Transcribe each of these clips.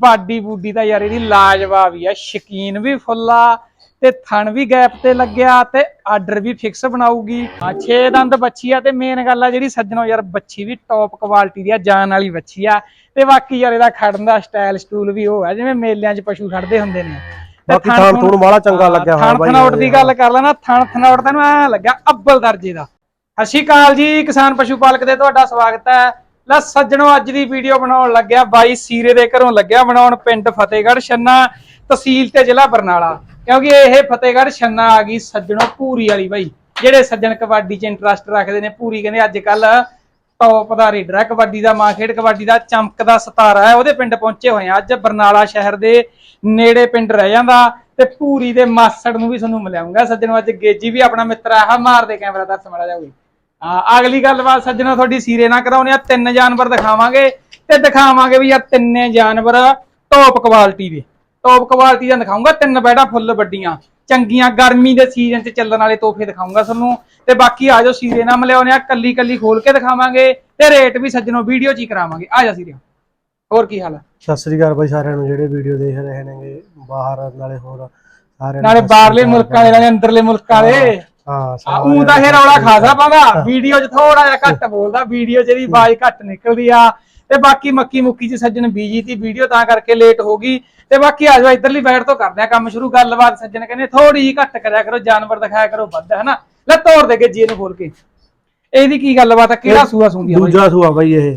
Body ਬੂਡੀ ਤਾਂ ਯਾਰ ਇਹਦੀ ਲਾਜਵਾਬ ਹੀ ਆ ਸ਼ਕੀਨ ਵੀ ਫੁੱਲਾ ਤੇ ਥਣ ਵੀ ਗੈਪ ਤੇ ਲੱਗਿਆ ਤੇ ਆਰਡਰ ਵੀ ਫਿਕਸ ਬਣਾਊਗੀ। ਹਾਂ 6 ਦੰਦ ਬੱਚੀ ਆ ਤੇ ਮੇਨ ਗੱਲ ਆ ਜਿਹੜੀ ਸੱਜਣੋ ਯਾਰ ਬੱਚੀ ਵੀ ਟੌਪ ਕੁਆਲਿਟੀ ਦੀ ਆ ਜਾਨ ਵਾਲੀ ਬੱਚੀ ਆ। ਤੇ ਬਾਕੀ ਯਾਰ ਇਹਦਾ ਖੜਨ ਦਾ ਸਟਾਈਲ ਸਟੂਲ ਵੀ ਉਹ ਹੈ ਜਿਵੇਂ ਮੇਲਿਆਂ 'ਚ ਪਸ਼ੂ ਖੜਦੇ ਹੁੰਦੇ ਨੇ। ਬਾਕੀ ਥਾਣ ਥੂਣ ਵਾਲਾ ਚੰਗਾ ਲੱਗਿਆ ਥਣ ਬਾਈ ਥਣੌਟ ਦੀ ਗੱਲ ਕਰ ਲੈਣਾ ਥਣ ਥਣੌਟ ਤੈਨੂੰ ਐ ਲੱਗਾ ਅੱਬਲ ਦਰਜੇ ਦਾ। ਸਤਿ ਸ਼੍ਰੀ ਅਕਾਲ ਜੀ ਕਿਸਾਨ ਪਸ਼ੂ ਪਾਲਕ ਦੇ ਤੁਹਾਡਾ ਸਵਾਗਤ ਹੈ। ਲੈ ਸੱਜਣੋ, ਅੱਜ ਦੀ ਵੀਡੀਓ ਬਣਾਉਣ ਲੱਗਿਆ ਬਾਈ ਸੀਰੇ ਦੇ ਘਰੋਂ ਲੱਗਿਆ ਬਣਾਉਣ ਪਿੰਡ ਫਤਿਹਗੜ੍ਹ ਛੰਨਾ, ਤਹਿਸੀਲ ਤੇ ਜ਼ਿਲ੍ਹਾ ਬਰਨਾਲਾ। ਕਿਉਂਕਿ ਇਹ ਫਤਿਹਗੜ੍ਹ ਛੰਨਾ ਆ ਗਈ ਸੱਜਣੋ ਪੂਰੀ ਵਾਲੀ ਬਾਈ। ਜਿਹੜੇ ਸੱਜਣ ਕਬੱਡੀ 'ਚ ਇੰਟਰਸਟ ਰੱਖਦੇ ਨੇ ਪੂਰੀ, ਕਹਿੰਦੇ ਅੱਜ ਕੱਲ ਟੌਪ ਦਾ ਰੇਡਰ ਹੈ ਕਬੱਡੀ ਦਾ ਮਾਂ ਖੇਡ, ਕਬੱਡੀ ਦਾ ਚਮਕਦਾ ਸਤਾਰਾ ਹੈ ਉਹਦੇ ਪਿੰਡ ਪਹੁੰਚੇ ਹੋਏ ਆ। ਅੱਜ ਬਰਨਾਲਾ ਸ਼ਹਿਰ ਦੇ ਨੇੜੇ ਪਿੰਡ ਰਹਿ ਜਾਂਦਾ ਤੇ ਪੂਰੀ ਦੇ ਮਾਸੜ ਨੂੰ ਵੀ ਤੁਹਾਨੂੰ ਮਿਲਾਉਂਗਾ। ਸੱਜਣੋ, ਅੱਜ ਗੇਜੀ ਵੀ ਆਪਣਾ ਮਿੱਤਰ ਆ। ਮਾਰ ਦੇ ਕੈਮਰਾ, ਦੱਸ ਮੜਾ ਜਾਊਗੀ ਅਗਲੀ ਗੱਲਬਾਤ ਸੱਜਣੋ ਤੁਹਾਡੀ ਸੀਰੇ ਨਾ ਕਰਾਉਣੇ ਆ ਤਿੰਨ ਜਾਨਵਰ ਦਿਖਾਵਾਂਗੇ ਤੇ ਦਿਖਾਵਾਂਗੇ ਵੀ ਯਾਰ ਤਿੰਨੇ ਜਾਨਵਰ ਟੌਪ ਕੁਆਲਿਟੀ ਦੇ। ਟੌਪ ਕੁਆਲਿਟੀ ਦਾ ਦਿਖਾਉਂਗਾ ਤਿੰਨ ਬੈੜਾ ਫੁੱਲ ਵੱਡੀਆਂ। ਚੰਗੀਆਂ ਗਰਮੀ ਦੇ ਸੀਜ਼ਨ 'ਚ ਚੱਲਣ ਵਾਲੇ ਤੋਹਫੇ ਦਿਖਾਉਂਗਾ ਤੁਹਾਨੂੰ। ਤੇ ਬਾਕੀ ਆ ਜਾਓ ਸੀਰੇ ਨਾਲ ਮਿਲਿਆਉਣੇ ਆ ਕੱਲੀ ਕੱਲੀ ਖੋਲ ਕੇ ਦਿਖਾਵਾਂਗੇ ਤੇ ਰੇਟ ਵੀ ਸੱਜਣੋ ਵੀਡੀਓ 'ਚ ਹੀ ਕਰਾਵਾਂਗੇ। ਆ ਜਾ ਸੀਰੇ। ਹੋਰ ਕੀ ਹਾਲ ਹੈ ਸਤਿ ਸ੍ਰੀ ਅਕਾਲ ਬਾਈ ਸਾਰਿਆਂ ਨੂੰ ਜਿਹੜੇ ਵੀਡੀਓ ਦੇਖ ਰਹੇ ਨੇਗੇ ਬਾਹਰ ਨਾਲੇ ਹੋਰ ਸਾਰਿਆਂ ਨੂੰ ਨਾਲੇ ਬਾਹਰਲੇ। ਮੁਲਕਾਂ ਦੇ ਨਾਲੇ ਅੰਦਰਲੇ ਮੁਲਕਾਂ ਦੇ ਹਾਂ ਉਹ ਤਾਂ ਨੂੰ ਇਹ ਰੌਲਾ ਖਾਸਾ ਪਾਉਂਦਾ। ਵੀਡੀਓ 'ਚ ਥੋੜਾ ਜਿਹਾ ਘੱਟ ਬੋਲਦਾ। ਵੀਡੀਓ 'ਚ ਇਹਦੀ ਆਵਾਜ਼ ਘੱਟ ਨਿਕਲਦੀ ਆ। ਤੇ ਬਾਕੀ ਮੱਕੀ ਮੁੱਕੀ 'ਚ ਸੱਜਣ ਬੀਜੀ ਤੀ। ਵੀਡੀਓ ਤਾਂ ਕਰਕੇ ਲੇਟ ਹੋ ਗਈ। ਤੇ ਬਾਕੀ ਆ ਜਾਓ ਇਧਰਲੀ ਬੈਠ ਤੋਂ ਕਰਦੇ ਆ ਕੰਮ ਸ਼ੁਰੂ। ਗੱਲਬਾਤ ਸੱਜਣ ਕਹਿੰਦੇ ਥੋੜੀ ਜਿਹੀ ਘੱਟ ਕਰਿਆ ਕਰੋ ਜਾਨਵਰ ਦਿਖਾਇਆ ਕਰੋ ਵੱਧ ਹਨਾ? ਲੈ ਤੋੜ ਦੇ ਗੱਜੀ ਇਹਨੂੰ ਖੋਲ ਕੇ। ਇਹਦੀ ਕੀ ਗੱਲਬਾਤ ਆ? ਕਿਹੜਾ ਸੂਆ ਸੁੰਦੀ ਆ ਬਾਈ? ਦੂਜਾ ਸੂਆ ਬਾਈ ਇਹ।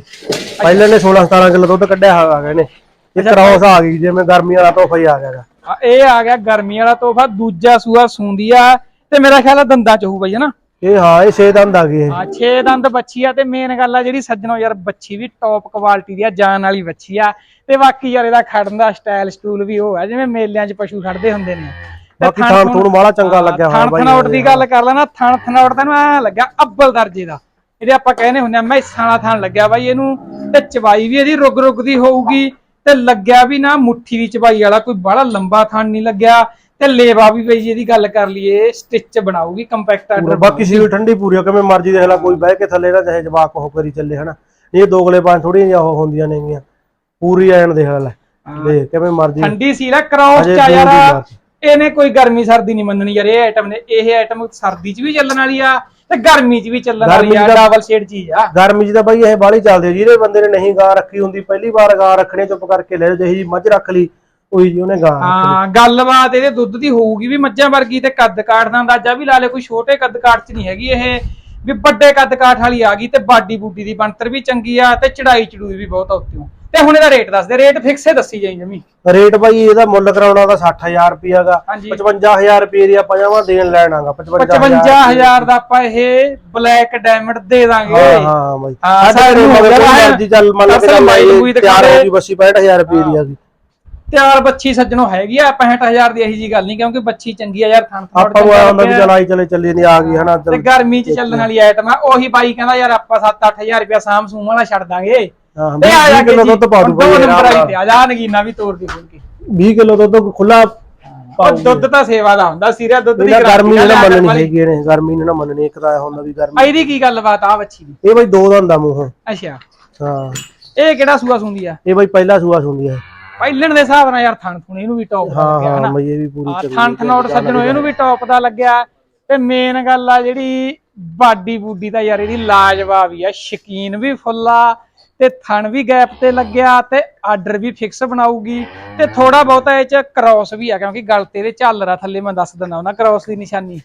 ਪਹਿਲੇ ਨੇ 16 17 ਕਿਲੋ ਦੁੱਧ ਕੱਢਿਆ ਆ ਗਏ ਨੇ। ਇਹ ਕ੍ਰਾਸ ਆ ਗਈ ਜਿਵੇਂ ਗਰਮੀ ਵਾਲਾ ਤੋਹਫਾ ਹੀ ਆ ਗਿਆ ਇਹ ਆ ਗਿਆ ਗਰਮੀ ਵਾਲਾ ਤੋਹਫਾ। ਦੂਜਾ ਸੂਆ ਸੁੰਦੀ ਆ। ਤੇ ਮੇਰਾ ਖਿਆਲ ਆ ਦੰਦਾਂ ਚ ਹੋਊ ਬਾਈ ਹਨਾ? ਇਹ ਹਾਂ ਇਹ ਛੇ ਦੰਦ ਆ ਇਹ। ਆ 6 ਦੰਦ ਬੱਚੀ ਆ ਤੇ ਮੇਨ ਗੱਲ ਆ ਜਿਹੜੀ ਸੱਜਣੋ ਯਾਰ ਬੱਚੀ ਵੀ ਟੌਪ ਕੁਆਲਿਟੀ ਦੀ ਆ ਜਾਨ ਵਾਲੀ ਬੱਚੀ ਆ। ਤੇ ਬਾਕੀ ਯਾਰ ਇਹਦਾ ਖੜਨ ਦਾ ਸਟਾਈਲ ਸਟੂਲ ਵੀ ਉਹ ਹੈ ਜਿਵੇਂ ਮੇਲਿਆਂ 'ਚ ਪਸ਼ੂ ਖੜਦੇ ਹੁੰਦੇ ਨੇ। ਬਾਕੀ ਥਣ ਥਾਣ ਥੁਣ- ਥੂਣ ਵਾਲਾ ਚੰਗਾ ਲੱਗਿਆ ਥਣ ਬਾਈ ਥਣੌਟ ਦੀ ਗੱਲ ਕਰ ਲੈਣਾ ਥਣ ਥਣੌਟ ਤੈਨੂੰ ਐ ਲੱਗਾ ਅੱਬਲ ਦਰਜੇ ਦਾ। ਇਹਦੇ ਆਪਾਂ ਕਹਿੰਦੇ ਹੁੰਦੇ ਆ ਮੈਸਾਂ ਵਾਲਾ ਥਣ ਲੱਗਿਆ ਬਾਈ ਇਹਨੂੰ। ਤੇ ਚਵਾਈ ਵੀ ਇਹਦੀ ਰੁਗ ਰੁਗ ਦੀ ਹੋਊਗੀ ਤੇ ਲੱਗਿਆ ਵੀ ਨਾ ਮੁੱਠੀ ਦੀ ਚਵਾਈ ਵਾਲਾ ਕੋਈ ਬੜਾ ਲੰਬਾ ਥਣ ਨਹੀਂ ਲੱਗਿਆ। ਤੇ ਲੇਵਾ ਵੀ ਬਈ ਇਹਦੀ ਗੱਲ ਕਰ ਲਈਏ ਸਟਿਚ ਬਣਾਊਗੀ ਕੰਪੈਕਟ ਆਰਡਰ ਬਾਕੀ ਸੀਲ ਠੰਡੀ ਪੂਰੀ ਆ ਕਿਵੇਂ ਮਰਜ਼ੀ ਦੇਖ ਲੈ ਕੋਈ ਬਹਿ ਕੇ ਥੱਲੇ ਨਾ ਚਾਹੇ ਜਵਾਕ ਉਹ ਕਰੀ ਚੱਲੇ ਹਨਾ। ਇਹ ਦੋਗਲੇ ਪੰਜ ਥੋੜੀਆਂ ਜਿਹਾ ਉਹ ਹੁੰਦੀਆਂ ਨੇਗੀਆਂ। ਪੂਰੀ ਐਨ ਦੇਖ ਲੈ ਦੇਖ ਕਿਵੇਂ ਮਰਜ਼ੀ। ਠੰਡੀ ਸੀ ਨਾ ਕ੍ਰੌਸ ਅਜੇ ਚ ਆ ਯਾਰ। ਇਹਨੇ ਕੋਈ ਗਰਮੀ ਸਰਦੀ ਨਹੀਂ ਮੰਨਣੀ ਯਾਰ ਇਹ ਆਈਟਮ ਨੇ ਇਹ ਆਈਟਮ ਸਰਦੀ 'ਚ ਵੀ ਚੱਲਣ ਵਾਲੀ ਆ ਤੇ ਗਰਮੀ 'ਚ ਵੀ ਚੱਲਣ ਵਾਲੀ ਆ ਡਬਲ ਸ਼ੇਡ ਚੀਜ਼ ਆ। ਗਰਮੀ 'ਚ ਤਾਂ ਬਾਈ ਇਹ ਬਾਹਲੀ ਚੱਲਦੀ ਆ। ਜਿਹਦੇ ਬੰਦੇ ਨੇ ਨਹੀਂ ਗਾਂ ਰੱਖੀ ਹੁੰਦੀ ਪਹਿਲੀ ਵਾਰ ਗਾਂ ਰੱਖਣੀ ਚੁੱਪ ਕਰਕੇ ਲੈ ਜਿਹੀ ਮੱਝ ਰੱਖ ਲਈ ਉਹੀ ਜੀ ਉਹਨੇ ਗਾਂ ਹਾਂ ਗੱਲਬਾਤ ਇਹਦੇ ਦੁੱਧ ਦੀ ਹੋਊਗੀ ਵੀ ਮੱਝਾਂ ਵਰਗੀ ਤੇ ਕੱਦ ਕਾਠ ਦਾ ਅੰਦਾਜ਼ਾ ਵੀ ਲਾ ਲੈ ਕੋਈ ਛੋਟੇ ਕੱਦ ਕਾਠ 'ਚ ਨਹੀਂ ਹੈਗੀ ਇਹ ਵੀ ਵੱਡੇ ਕੱਦ ਕਾਠ ਵਾਲੀ ਆ ਗਈ ਤੇ ਬਾਡੀ ਬੂਡੀ ਦੀ ਬਣਤਰ ਵੀ ਚੰਗੀ ਆ ਤੇ ਚੜਾਈ ਚੜੂਈ ਵੀ ਬਹੁਤ ਉੱਤੋਂ ਤੇ ਹੁਣ ਇਹਦਾ ਰੇਟ ਦੱਸ ਦੇ ਰੇਟ ਫਿਕਸ ਹੀ ਦੱਸੀ ਜਾਈ ਜਮੀ। ਰੇਟ ਬਾਈ ਇਹਦਾ ਮੁੱਲ ਕਰਾਉਣਾ ਦਾ 60000 ਰੁਪਿਆ ਹਾਂਜੀ। 55000 ਰੁਪਏ ਦੀ ਆਪਾਂ ਜਾਵਾਂ ਦੇਣ ਲੈਣਾਗਾ 55000 55000 ਦਾ। ਆਪਾਂ ਇਹ ਬਲੈਕ ਡਾਇਮੰਡ ਦੇ ਦਾਂਗੇ। ਹਾਂ ਹਾਂ ਬਾਈ। ਹਾਂ, ਸਾਡੇ ਮਗਰ। ਮਰਜ਼ੀ ਚੱਲ ਮੰਨ ਕੇ ਚੱਲ ਤਿਆਰ ਦੇ। ਹੋ ਗਈ ਬੱਸੀ 65000 ਰੁਪਏ ਦੀ ਆ ਗਈ ਤਿਆਰ ਬੱਚੀ ਸੱਜਣੋ ਹੈਗੀ ਆ 65000 ਦੀ ਇਹੀ ਜੀ ਗੱਲ ਨਹੀਂ ਕਿਉਂਕਿ ਬੱਚੀ ਚੰਗੀ ਆ ਯਾਰ ਥਣ ਥਣ ਆਪਾਂ ਨੂੰ ਆਇਆ ਹੁੰਦਾ ਵੀ ਚਲਾਈ ਚਲੇ ਚੱਲੀ ਨਹੀਂ ਆ ਗਈ ਹਨਾ ਤੇ ਗਰਮੀ 'ਚ ਚੱਲਣ ਵਾਲੀ ਆਈਟਮ ਆ ਉਹੀ ਬਾਈ ਕਹਿੰਦਾ ਯਾਰ ਆਪਾਂ 7-8000 ਰੁਪਇਆ ਸਾਮ ਸੂਮ ਵਾਲਾ ਛੱਡ ਦਾਂਗੇ। ਤੇ ਆ ਜਾ 20 ਕਿਲੋ ਦੁੱਧ ਪਾ ਦੂ ਦੋ ਨੰਬਰ ਵਾਲੀ ਤੇ ਆ ਜਾ ਨਗੀਨਾ ਵੀ ਤੋੜ ਕੇ ਖੋਲ ਕੇ। 20 ਕਿਲੋ ਦੁੱਧ ਖੁੱਲਾ ਉਹ ਦੁੱਧ ਤਾਂ ਸੇਵਾ ਦਾ ਹੁੰਦਾ ਸਿਰਿਆ ਦੁੱਧ ਦੀ ਗਰਮੀ ਨਾ ਆ, ਮੰਨਣੀ। ਹੈਗੀ ਇਹਨੇ ਗਰਮੀ ਨੇ ਮੰਨਣੀ ਇੱਕ ਤਾਂ ਹੁੰਦਾ ਵੀ ਗਰਮੀ। ਇਹਦੀ ਕੀ ਗੱਲਬਾਤ ਆ ਬੱਚੀ ਦੀ? ਇਹ ਬਾਈ ਦੋ ਦਾ ਮੂੰਹ। ਅੱਛਾ। ਹਾਂ। ਇਹ ਕਿਹੜਾ ਸੂਆ ਸੁੰਦੀ ਆ? ਇਹ ਬਾਈ ਪਹਿਲਾ ਸੂਆ ਸੁੰਦੀ ਹੈ ਪਹਿਲਣ ਦੇ ਹਿਸਾਬ ਨਾਲ ਯਾਰ ਥਣ ਥੁਣ ਇਹਨੂੰ ਵੀ ਟੌਪ ਦਾ ਹਾਂ ਲੱਗਿਆ ਹਾਂ ਹਨਾ? ਬਈ ਇਹ ਵੀ ਪੂਰੀ ਆ ਚੰਗੀ ਥਣ ਥਨੋਟ ਸੱਜਣੋ ਇਹਨੂੰ ਵੀ ਟੌਪ ਦਾ ਲੱਗਿਆ। ਤੇ ਮੇਨ ਗੱਲ ਆ ਜਿਹੜੀ ਬਾਡੀ ਬੂਡੀ ਦਾ ਯਾਰ ਇਹਦੀ ਲਾਜਵਾਬ ਹੀ ਆ ਸ਼ਕੀਨ ਵੀ ਫੁੱਲਾ ਤੇ ਥਣ ਵੀ ਗੈਪ ਤੇ ਲੱਗਿਆ ਤੇ ਆਰਡਰ ਵੀ ਫਿਕਸ ਬਣਾਊਗੀ ਤੇ ਥੋੜਾ ਬਹੁਤਾ ਇਹ ਚ ਕ੍ਰਾਸ ਵੀ ਆ ਕਿਉਂਕਿ ਗਲ ਤੇ ਇਹਦੇ ਝਾਲਰ ਥੱਲੇ ਮੈਂ ਦੱਸ ਦਿੰਦਾ ਉਹਨਾਂ ਕ੍ਰਾਸ ਦੀ ਨਿਸ਼ਾਨੀ।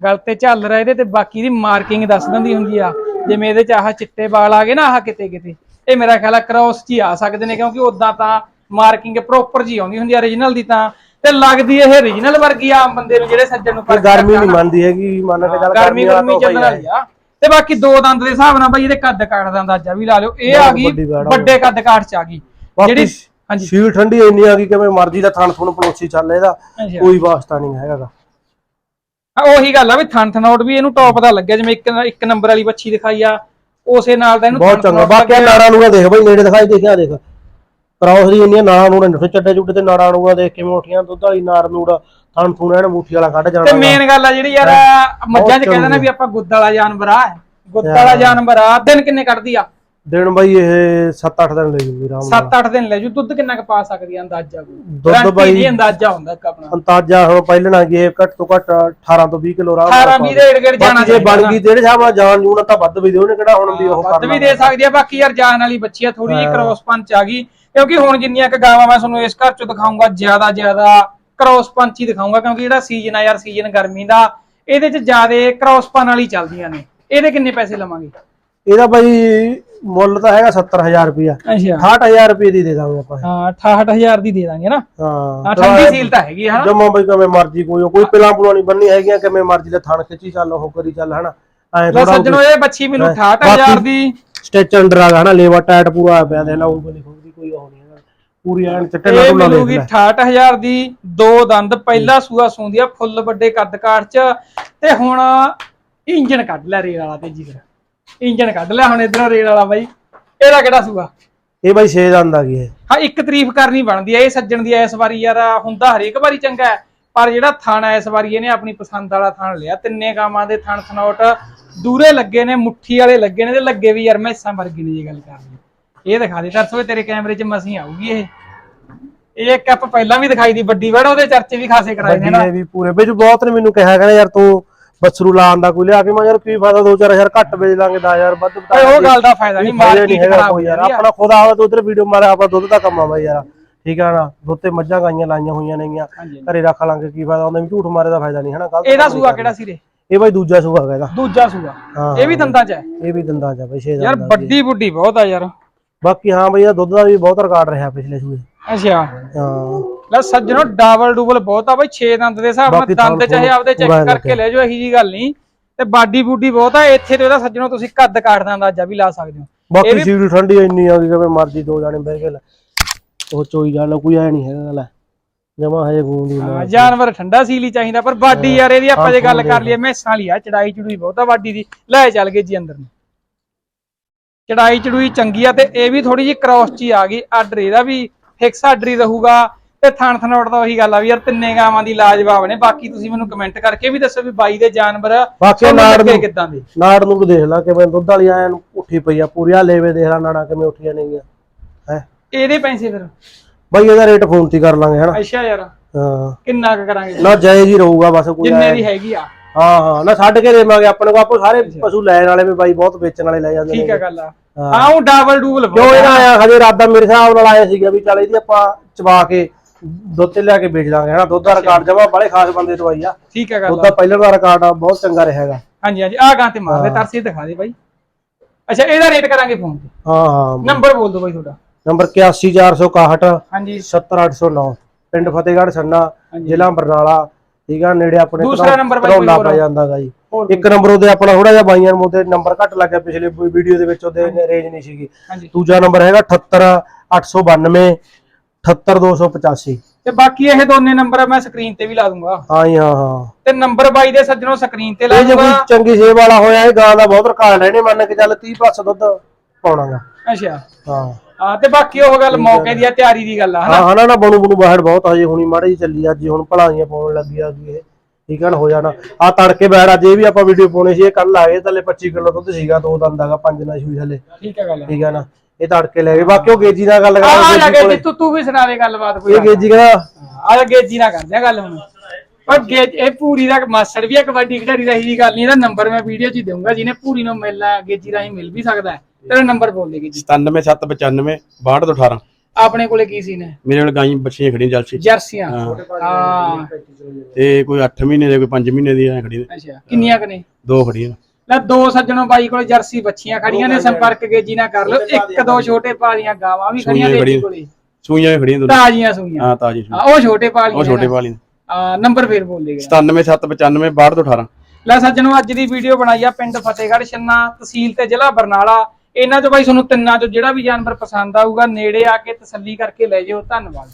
ਗਲ ਤੇ ਝਾਲਰ ਇਹਦੇ ਤੇ ਬਾਕੀ ਦੀ ਮਾਰਕਿੰਗ ਦੱਸ ਦਿੰਦੀ ਹੁੰਦੀ ਆ ਜਿਵੇਂ ਇਹਦੇ ਚ ਆਹ ਚਿੱਟੇ ਵਾਲ ਆ ਗਏ ਨਾ ਆਹ ਕਿਤੇ ਕਿਤੇ ਇਹ ਮੇਰਾ ਖਿਆਲ ਆ ਕ੍ਰਾਸ ਚ ਹੀ ਆ ਸਕਦੇ ਨੇ ਕਿਉਂਕਿ ਉਦਾਂ ਤਾਂ ਮਾਰਕਿੰਗ ਪ੍ਰੋਪਰ ਜੀ ਆਉਂਦੀ ਹੁੰਦੀ ਆ origignal ਦੀ ਤਾਂ ਤੇ ਲੱਗਦੀ ਇਹ origignal ਵਰਗੀ ਆ ਆਮ ਬੰਦੇ ਨੂੰ ਜਿਹੜੇ ਸੱਜਣ ਨੂੰ ਪਰ ਗਰਮੀ ਨਹੀਂ। ਮੰਨਦੀ ਹੈਗੀ ਮੰਨ ਕੇ ਚੱਲ ਗਰਮੀ ਗਰਮੀ ਚੱਲਣ। ਵਾਲੀ ਆ ਤੇ ਬਾਕੀ ਦੋ ਦੰਦ ਦੇ ਹਿਸਾਬ ਨਾਲ ਬਾਈ ਇਹਦੇ ਕੱਦ ਕਾਠ ਦਾ ਅੰਦਾਜ਼ਾ ਵੀ ਲਾ ਲਿਓ ਇਹ ਆ ਗਈ ਵੱਡੀ ਕੱਦ ਕਾਠ ਚ ਆ ਗਈ ਜਿਹੜੀ ਹਾਂਜੀ ਸੀਲ ਠੰਡੀ ਇੰਨੀ ਆ ਗਈ ਕਿਵੇਂ ਮਰਜ਼ੀ ਦਾ ਥਣ ਥੁਣ ਪਲੋਸੀ ਚੱਲ ਇਹਦਾ। ਕੋਈ ਵਾਸਤਾ ਨਹੀਂ ਹੈਗਾ ਉਹੀ ਗੱਲ ਆ ਵੀ ਥਣ ਥਨੌਟ ਵੀ ਇਹਨੂੰ ਟੌਪ ਦਾ ਲੱਗਿਆ ਜਿਵੇਂ ਇੱਕ ਇੱਕ ਨੰਬਰ ਵਾਲੀ ਬੱਚੀ ਦਿਖਾਈ ਆ ਉਸੇ ਨਾਲ ਦਾ ਇਹਨੂੰ ਬਹੁਤ ਚੰਗਾ ਬਾਕੀ। ਨਾੜਾਂ ਨੂੰ ਦੇਖ ਬਈ ਨੇੜੇ ਦਿਖਾਈ ਦੇਖਿਆ ਦੇਖ ਕ੍ਰਾਸ ਦੀ ਇੰਨੀਆਂ ਨਾੜਾਂ ਨੂੰ ਨੇ ਚੱਡੇ ਚੁੱਡੇ ਤੇ ਨਾੜਾਂ ਨੂੰ ਦੇਖ ਕੇ ਮੋਟੀਆਂ ਦੁੱਧ ਵਾਲੀ ਨਾੜ ਨੂੜ ਥਣ ਥੂਣ ਐਨ ਮੁੱਠੀ ਵਾਲਾ ਕੱਢ ਜਾਣਾ ਤੇ। ਮੇਨ ਗੱਲ ਆ ਜਿਹੜੀ ਯਾਰ ਮੱਝਾਂ 'ਚ ਕਹਿੰਦੇ ਨੇ ਵੀ ਆਪਾਂ ਗੁੱਦ ਵਾਲਾ ਜਾਨਵਰ ਆ। ਗੁੱਦ ਵਾਲਾ ਜਾਨਵਰ ਆ। ਦਿਨ ਕਿੰਨੇ ਕੱਢਦੀ ਆ? ਦਿਨ ਬਾਈ ਇਹ 7-8 ਦਿਨ ਲੈ ਜੂਗੀ ਆਰਾਮ ਨਾਲ। 7-8 ਦਿਨ ਲੈ ਜੂ। ਦੁੱਧ ਕਿੰਨਾ ਕੁ ਪਾ ਸਕਦੀ ਆ ਅੰਦਾਜ਼ਾ? ਕੋਈ ਦੁੱਧ ਬਾਈ- ਨਹੀਂ ਅੰਦਾਜ਼ਾ ਹੁੰਦਾ ਇੱਕ ਆਪਣਾ। ਅੰਤਾਜਾ ਹੁਣ ਪਹਿਲਾਂ ਨਾ ਗਏ ਘੱਟ ਤੋਂ ਘੱਟ 18 ਤੋਂ 20 ਕਿਲੋ ਆਰਾਮ ਨਾਲ 18 20 ਦੇ ਏੜ ਜਾਣਾ ਜੇ ਬਣ ਗਈ ਜਿਹੜੇ ਹਿਸਾਬ ਨਾਲ ਜਾਨ ਜੂਨ ਤਾਂ ਵੱਧ ਵੀ ਦੇ ਉਹਨੇ ਕਿਹੜਾ ਹੁਣ ਵੀ ਉਹ ਵੱਧ ਵੀ ਦੇ ਸਕਦੀ ਆ। ਬਾਕੀ ਯਾਰ ਜਾਨ ਵਾਲੀ ਬੱਚੀ ਆ ਥੋੜੀ ਜਿਹੀ ਹਾਂ। ਕ੍ਰੋਸ ਪੰਚ ਆ ਗਈ। ਕਿਉਂਕਿ ਹੁਣ ਜਿੰਨੀਆਂ ਕ ਗਾਵਾਂ ਮੈਂ ਤੁਹਾਨੂੰ ਇਸ ਘਰ ਚ ਦਿਖਾਉਂਗਾ ਜ਼ਿਆਦਾ ਜ਼ਿਆਦਾ ਕ੍ਰੋਸ ਹੀ ਦਿਖਾਉਂਗਾ ਕਿਉਂਕਿ ਜਿਹੜਾ ਸੀਜ਼ਨ ਆ ਯਾਰ ਸੀਜ਼ਨ ਗਰਮੀ ਦਾ ਇਹਦੇ ਚ ਜ਼ਿਆਦਾ ਕ੍ਰੋਸ ਪਨ ਵਾਲੀ ਚੱਲਦੀਆਂ ਨੇ। ਇਹਦੇ ਕਿੰਨੇ ਪੈਸੇ ਲਵਾਂਗੇ? ਇਹਦਾ ਬਾਈ ਮੁੱਲ ਤਾਂ ਹੈਗਾ 70000 ਰੁਪਿਆ ਅੱਛਾ। 68000 ਰੁਪਏ ਦੀ ਦੇ ਦਾਂਗੇ ਆਪਾਂ ਹਾਂ 68000 ਦੀ ਦੇ ਦਾਂਗੇ ਨਾ। ਹਾਂ ਹਾਂ ਠੰਡੀ ਸੀਲ ਤਾਂ ਹੈਗੀ ਹਨਾ? ਜਮਾ ਬਈ ਕਿਵੇਂ ਮਰਜ਼ੀ ਕੋਈ ਕੋਈ ਪਿਲਾਂ ਪੁਲਾਂ ਨਹੀਂ ਬੰਨੀ ਹੈਗੀਆਂ ਕਿਵੇਂ ਮਰਜ਼ੀ ਦੇ ਥਣ ਖਿੱਚੀ ਚੱਲ ਉਹ ਕਰੀ ਚੱਲ ਹਨਾ? ਐ ਥੋੜਾ ਸੱਜਣੋ ਇਹ ਬੱਚੀ ਮੈਨੂੰ 68000 ਦੀ। ਸਟਿਚ ਅੰਡਰ ਆ ਹਨਾ ਲੇਵਾ ਟਾਈਟ ਪੂਰਾ ਪਿਆ ਦੇ ਲਾ ਉਹ ਕੋਈ ਉਹ ਨਹੀਂ ਹੈਗਾ। ਪੂਰੀ ਐਨ ਚਿੱਟੇ ਇਹ ਨਾਲ ਲਾ। ਮਿਲੂਗੀ 68000 ਦੀ ਦੋ ਦੰਦ ਪਹਿਲਾ ਸੂਆ ਸੂੰਦੀ ਆ ਫੁੱਲ ਵੱਡੇ ਕੱਦ ਕਾਠ ਚ। ਤੇ ਹੁਣ ਇੰਜਨ ਕੱਢ ਲੈ ਰੇਲ ਵਾਲਾ ਤੇਜੀ ਫਿਰ ਇੰਜਨ ਕੱਢ ਲਿਆ ਹੁਣ ਇਧਰੋਂ ਰੇਲ ਵਾਲਾ ਬਾਈ। ਇਹਦਾ ਕਿਹੜਾ ਸੂਆ? ਇਹ ਬਾਈ 6 ਦੰਦ ਆ ਗਈ ਇਹ ਹਾਂ ਇੱਕ ਤਾਰੀਫ ਕਰਨੀ ਬਣਦੀ ਆ ਇਹ ਸੱਜਣ ਦੀ ਇਸ ਵਾਰੀ ਯਾਰ ਹੁੰਦਾ ਹਰੇਕ ਵਾਰੀ ਚੰਗਾ ਹੈ। ਪਰ ਜਿਹੜਾ ਥਣ ਇਸ ਵਾਰੀ ਇਹਨੇ ਆਪਣੀ ਪਸੰਦ ਵਾਲਾ ਥਣ ਲਿਆ। ਤਿੰਨੇ ਗਾਵਾਂ ਦੇ ਥਣ ਥਨੌਟ ਦੂਰੇ ਲੱਗੇ ਨੇ ਮੁੱਠੀ ਵਾਲੇ ਲੱਗੇ ਨੇ ਤੇ ਲੱਗੇ ਵੀ ਯਾਰ ਮੈਸਾਂ ਵਰਗੀ ਨੇ ਜੇ ਗੱਲ ਕਰਨੀ ਇਹ ਦਿਖਾ ਦੇ ਤਰਸੋਏ ਤੇਰੇ ਕੈਮਰੇ 'ਚ ਮਸੀਂ ਆਊਗੀ ਇਹ। ਇਹ ਕੱਪ ਪਹਿਲਾਂ ਵੀ ਦਿਖਾਈ ਦੀ ਵੱਡੀ ਵੜ ਉਹਦੇ ਚਰਚੇ ਵੀ ਖਾਸੇ ਕਰਾਏ ਨੇ ਨਾ। ਨੇ ਵੀ ਪੂਰੇ। ਵਿੱਚ ਬਹੁਤ ਨੇ ਮੈਨੂੰ ਕਿਹਾ ਕਹਿੰਦਾ ਯਾਰ ਤੂੰ ਬੱਸਰੂ ਲਾਉਣ ਦਾ ਕੋਈ ਲਿਆ ਕੇ। ਮੈਂ ਯਾਰ ਕੀ ਫਾਇਦਾ 2-4000 ਘੱਟ ਵੇਚ ਲਾਂਗੇ 10000 ਵੱਧ ਬਤਾ ਉਹ ਗੱਲ ਦਾ ਫਾਇਦਾ ਨਹੀਂ ਮਾਰਕੀਟ ਖਰਾਬ ਕੋਈ ਯਾਰ। ਆਪਣਾ ਖੁਦ ਆਵੇ ਤਾਂ ਉਧਰ ਵੀਡੀਓ ਮਾਰਿਆ ਆਪਣਾ ਦੁੱਧ ਦਾ ਕੰਮ ਆ ਬਾਈ ਯਾਰ। ਠੀਕ ਆ ਨਾ? ਦੁੱਧ ਤੇ ਮੱਝਾਂ ਗਾਈਆਂ ਲਾਈਆਂ ਹੋਈਆਂ ਨੇਗੀਆਂ। ਘਰੇ ਰੱਖ ਲਾਂਗੇ ਕੀ ਫਾਇਦਾ? ਉਹਨੇ ਵੀ ਝੂਠ ਮਾਰੇ ਦਾ ਫਾਇਦਾ ਨਹੀਂ ਹਨਾ? ਗਲਤ ਇਹਦਾ ਸੂਆ। ਕਿਹੜਾ ਸੀ ਰੇ? ਇਹ ਬਾਈ ਦੂਜਾ ਸੂਆ ਹੈਗਾ ਇਹਦਾ। ਦੂਜਾ ਸੂਆ। ਹਾਂ ਇਹ ਵੀ ਦੰਦਾਂ 'ਚ ਹੈ। ਇਹ ਵੀ ਦੰਦਾਂ ਚ ਆ ਬਾਈ 6 ਯਾਰ ਵੱਡੀ ਬੁੱਢੀ ਬਹੁਤ ਆ ਯਾਰ। ਬਾਕੀ ਹਾਂ ਬਈ ਇਹਦਾ ਦੁੱਧ ਦਾ ਵੀ ਬਹੁਤ ਰਿਕਾਰਡ ਰਿਹਾ ਪਿਛਲੇ ਸੂਏ। ਅੱਛਾ। ਹਾਂ। ਲੈ ਸੱਜਣੋ ਡਬਲ ਡੂਬਲ ਬਹੁਤ ਆ ਬਈ 6 ਦੰਦ ਦੇ ਹਿਸਾਬ ਨਾਲ ਬਾਕੀ ਦੰਦ ਤੁਹਾਨੂੰ ਚਾਹੇ ਆਪਦੇ ਚੈੱਕ ਪੂਰਾ ਕਰਕੇ ਲੈ ਜਾਓ ਇਹੀ ਜੀ ਗੱਲ ਨਹੀਂ। ਤੇ ਬਾਡੀ ਬੂਡੀ ਬਹੁਤ ਆ ਇੱਥੇ ਤੇ ਉਹਦਾ ਸੱਜਣੋ ਤੁਸੀਂ ਕੱਦ ਕਾਟ ਦਾ ਅੰਦਾਜ਼ਾ ਵੀ ਲਾ ਸਕਦੇ ਹੋ। ਬਾਕੀ ਸੀੜੀ ਠੰਡੀ ਇੰਨੀ ਆ ਗਈ ਕਿ ਮਰਜ਼ੀ ਦੋ ਜਾਣੇ ਬਹਿ ਕੇ ਲੈ। ਉਹ ਚੋਈ ਜਾਣ ਕੋਈ ਐ ਨਹੀਂ ਹੈਗਾ ਲੈ। ਜਮਾ ਹਜੇ ਗੂੰਦੀ ਹਾਂ, ਜਾਨਵਰ ਠੰਡਾ ਸੀਲੀ ਚਾਹੀਦਾ ਪਰ ਬਾਡੀ ਯਾਰ ਇਹਦੀ ਆਪਾਂ ਜੇ ਗੱਲ ਕਰ ਲਈਏ ਮੈਸਾਂ ਵਾਲੀ ਆ ਚੜਾਈ ਚੜੂਈ ਬਹੁਤ ਆ ਬਾਡੀ ਦੀ। ਲੈ ਚੱਲ ਗਏ ਜੀ ਅੰਦਰ ਨੂੰ। ਚੜਾਈ ਚੜੂਈ ਚੰਗੀ ਆ ਤੇ ਇਹ ਵੀ ਥੋੜੀ ਜਿਹੀ ਕ੍ਰਾਸ ਚ ਹੀ ਆ ਗਈ। ਆਰਡਰ ਇਹਦਾ ਵੀ ਫਿਕਸ ਆਰਡਰ ਹੀ ਰਹੂਗਾ ਤੇ ਥਣ ਥਣੋਟ ਦਾ ਉਹੀ ਗੱਲ ਆ ਵੀ ਯਾਰ ਤਿੰਨੇ ਗਾਵਾਂ ਦੀ ਲਾਜਵਾਬ ਨੇ। ਬਾਕੀ ਤੁਸੀਂ ਮੈਨੂੰ ਕਮੈਂਟ ਕਰਕੇ ਵੀ ਦੱਸੋ ਵੀ ਬਾਈ ਦੇ ਜਾਨਵਰ ਬਾਕੀ ਨਾੜ ਨੂੰ ਕਿੱਦਾਂ ਦੇ? ਨਾੜ ਨੂੰ ਵੀ ਦੇਖ ਲਾ ਕਿਵੇਂ ਦੁੱਧ ਵਾਲੀ ਐਨ ਉੱਠੀ ਪਈ ਆ ਪੂਰੀ ਆ ਲੇਵੇ ਦੇਖ ਲਾ ਨਾੜਾਂ ਕਿਵੇਂ ਉੱਠੀਆਂ ਨੇਗੀਆਂ। ਹੈ? ਇਹਦੇ ਪੈਸੇ ਫਿਰ? ਬਾਈ ਇਹਦਾ ਰੇਟ ਫੋਨ ਤੇ ਕਰ ਲਾਂਗੇ ਹਨਾ? ਅੱਛਾ ਯਾਰ। ਹਾਂ। ਕਿੰਨਾ ਕੁ ਕਰਾਂਗੇ? ਨਾ ਜਾਇਜ਼ ਹੀ ਰਹੂਗਾ ਬਸ ਕੋਈ ਜਿੰਨੇ ਦੀ ਹੈਗੀ ਆ। ਹਾਂ ਹਾਂ ਨਾ ਛੱਡ ਕੇ ਦੇਵਾਂਗੇ ਆਪਣੇ ਕੋਲ। ਆਪੋ ਸਾਰੇ ਪਸ਼ੂ ਲੈਣ ਵਾਲੇ ਵੀ ਬਾਈ ਬਹੁਤ ਵੇਚਣ ਵਾਲੇ ਲੈ ਜਾਂਦੇ ਠੀਕ ਆ ਗੱਲ ਆ। ਹਾਂ। ਹਾਂ ਉਹ ਡਬਲ ਡੂਬਲ ਕਿਉਂ ਇਹਨਾਂ ਆਇਆ ਹਜੇ ਰਾਦਾ ਮੇਰੇ ਹਿਸਾਬ ਨਾਲ ਆਇਆ ਸੀਗਾ ਵੀ ਚੱਲ ਇਹਦੀ ਆਪਾਂ ਚਵਾ ਕੇ ਦੁੱਧ ਤੇ ਲਿਆ ਕੇ ਵੇਚ ਦਾਂਗੇ ਹਨਾ? ਦੁੱਧ ਦਾ ਰਿਕਾਰਡ ਜਮਾ ਬੜੇ ਖਾਸ ਬੰਦੇ ਤੋਂ ਆਈ ਆ। ਠੀਕ ਆ ਗੱਲ ਦੁੱਧ ਦਾ ਪਹਿਲਾਂ ਦਾ ਰਿਕਾਰਡ ਆ ਬਹੁਤ ਚੰਗਾ ਰਿਹਾ ਹੈਗਾ। ਹਾਂਜੀ ਹਾਂਜੀ। ਆ ਗਾਂ ਤੇ ਮਾਰ ਦੇ ਤਰਸੇ ਦਿਖਾ ਦੇ ਬਾਈ। ਅੱਛਾ ਇਹਦਾ ਰੇਟ ਕਰਾਂਗੇ ਫੋਨ ਤੇ। ਹਾਂ ਹਾਂ ਨੰਬਰ ਬੋਲ ਦਿਓ ਬਾਈ ਤੁਹਾਡਾ। ਨੰਬਰ 81461 ਹਾਂਜੀ। 70809 ਪਿੰਡ ਫਤਿਹਗੜ੍ਹ ਹਾਂਜੀ। ਜ਼ਿਲ੍ਹਾ ਬਰਨਾਲਾ। ਠੀਕ ਆ ਨੇੜੇ ਆਪਣੇ ਦੂਸਰਾ number ਬਾਈ ਕੋਈ ਹੋਰ? ਆ? ਜਾਂਦਾਗਾ ਜੀ। ਇੱਕ ਨੰਬਰ ਉਹਦੇ ਆਪਣਾ ਥੋੜਾ ਜਿਹਾ ਬਾਈਆਂ ਨੂੰ ਉਹਦੇ ਨੰਬਰ ਘੱਟ ਲੱਗਿਆ ਪਿਛਲੇ ਵੀਡੀਓ ਦੇ ਵਿੱਚ ਉਹਦੇ ਰੇਂਜ ਨਹੀਂ ਸੀਗੀ। ਦੂਜਾ ਨੰਬਰ ਹੈਗਾ 78892 78285 ਤੇ ਬਾਕੀ ਇਹ ਦੋਨੇ ਨੰਬਰ ਮੈਂ ਸਕਰੀਨ ਤੇ ਵੀ ਲਾ ਦੂੰਗਾ। ਹਾਂ ਜੀ ਹਾਂ ਹਾਂ। ਤੇ ਨੰਬਰ ਬਾਈ ਦੇ ਸੱਜਣੋਂ ਸਕਰੀਨ ਤੇ ਲਾ ਇਹ ਜੇ ਕੋਈ ਦੂੰਗਾ ਚੰਗੀ ਸੇਵ ਵਾਲਾ ਹੋਇਆ ਇਹ ਗਾਂ ਦਾ ਬਹੁਤ ਹੈ ਇਹਨੇ ਮੰਨ ਕੇ ਚੱਲ 30 ਪਲੱਸ ਦੁੱਧ ਪਾਉਣਾਗਾ। ਅੱਛਾ। ਹਾਂ। ਹਾਂ ਤੇ ਬਾਕੀ ਉਹ ਗੱਲ ਮੌਕੇ ਦੀ ਆ ਤਿਆਰੀ ਦੀ ਗੱਲ ਆ ਹਾਂ ਹਨਾ ਨਾ ਬਣੂ ਬਣੂ ਬਾਹਰ ਬਹੁਤ ਹਜੇ ਹੁਣੀ ਮਾੜੀ ਜਿਹੀ ਚੱਲੀ ਅੱਜ ਹੁਣ ਭਲਾਈਆਂ ਪਾਉਣ ਲੱਗੀ ਆ ਗਈ ਇਹ। ਠੀਕ ਹੈ ਹੋ ਜਾਣਾ। ਆ ਤੜਕੇ ਬੈੜ ਅੱਜ ਇਹ ਵੀ ਆਪਾਂ ਵੀਡੀਓ ਪਾਉਣੀ ਸੀ ਇਹ ਕੱਲ ਆਏ ਥੱਲੇ 25 ਕਿਲੋ ਦੁੱਧ ਸੀਗਾ ਦੋ ਦੰਦ ਹੈਗਾ ਪੰਜ ਨਾ ਸੂਈ ਥੱਲੇ। ਠੀਕ ਹੈ ਗੱਲ ਠੀਕ ਹੈ ਨਾ ਇਹ ਤੜਕੇ ਲੈ ਗਏ। ਬਾਕੀ ਉਹ ਗੇਜੀ ਨਾਲ ਗੱਲ ਆ ਆ ਜਾ ਤੂੰ ਤੂੰ ਵੀ ਸੁਣਾ ਦੇ ਗੱਲਬਾਤ ਕੋਈ ਇਹ ਗੇਜੀ ਕਹਿੰਦਾ ਆ ਜਾ ਗੇਜੀ ਨਾ ਕਰਦੇ ਆ ਗੱਲ ਹੁਣ। ਪਰ ਇਹ ਪੂਰੀ ਦਾ ਮਾਸੜ ਵੀ ਆ ਕਬੱਡੀ ਖਿਡਾਰੀ ਦਾ ਇਹੀ ਗੱਲ ਨਹੀਂ ਇਹਦਾ ਨੰਬਰ ਮੈਂ ਵੀਡੀਓ 'ਚ ਹੀ ਦਊਂਗਾ ਜਿਹਨੇ ਪੂਰੀ ਨੂੰ ਮਿਲਣਾ ਗੇਜੀ ਰਾਹੀਂ ਮਿਲ ਵੀ ਸਕਦਾ ਹੈ ਤੇਰਾ ਨੰਬਰ ਬੋਲ ਦੇ ਗੇਜੀ 97795 62 ਤੋਂ 18 ਆਪਣੇ ਕੋਲੇ ਕੀ ਸੀਨ ਹੈ? ਮੇਰੇ ਕੋਲ ਗਾਈ ਬੱਚੀਆਂ ਖੜੀਆਂ ਜਲਸੀ ਜਰਸੀਆਂ? ਹਾਂ। ਤੇ ਕੋਈ 8 ਮਹੀਨੇ ਦੇ ਕੋਈ 5 ਮਹੀਨੇ ਦੀ ਐ ਖੜੀ ਨੇ ਅੱਛਾ। ਕਿੰਨੀਆਂ ਕਨੇ ਦੋ ਖੜੀਆਂ। ਲੈ ਦੋ ਸੱਜਣੋਂ ਬਾਈ ਕੋਲੇ ਜਰਸੀ ਬੱਚੀਆਂ ਖੜੀਆਂ ਨੇ ਸੰਪਰਕ ਗੇਜੀ ਨਾਲ ਕਰ ਲਓ। ਇੱਕ ਦੋ ਛੋਟੇ ਪਾਲੀਆਂ ਗਾਵਾਂ ਵੀ ਖੜੀਆਂ ਨੇ ਜੀ ਕੋਲੇ। ਸੂਈਆਂ ਵੀ ਖੜੀਆਂ ਦੋ ਤਾਜ਼ੀਆਂ ਸੂਈਆਂ। ਹਾਂ ਤਾਜੀ ਹਾਂ ਉਹ ਛੋਟੇ ਪਾਲੀਆਂ ਉਹ ਛੋਟੇ ਵਾਲੀ ਨੰਬਰ ਫੇਰ ਬੋਲ ਦੇਗਾ 97795 62 ਤੋਂ 18 ਲੈ ਸੱਜਣੋ ਅੱਜ ਦੀ ਵੀਡੀਓ ਬਣਾਈ ਆ ਪਿੰਡ ਫਤਿਹਗੜ੍ਹ ਛੰਨਾ ਤਹਿਸੀਲ ਤੇ ਜ਼ਿਲ੍ਹਾ ਬਰਨਾਲਾ। ਇਹਨਾਂ ਚੋਂ ਬਾਈ ਤੁਹਾਨੂੰ ਤਿੰਨਾਂ ਚੋਂ ਜਿਹੜਾ ਵੀ ਜਾਨਵਰ ਪਸੰਦ ਆਊਗਾ ਨੇੜੇ ਆ ਕੇ ਤਸੱਲੀ ਕਰਕੇ ਲੈ ਜਿਓ। ਧੰਨਵਾਦ।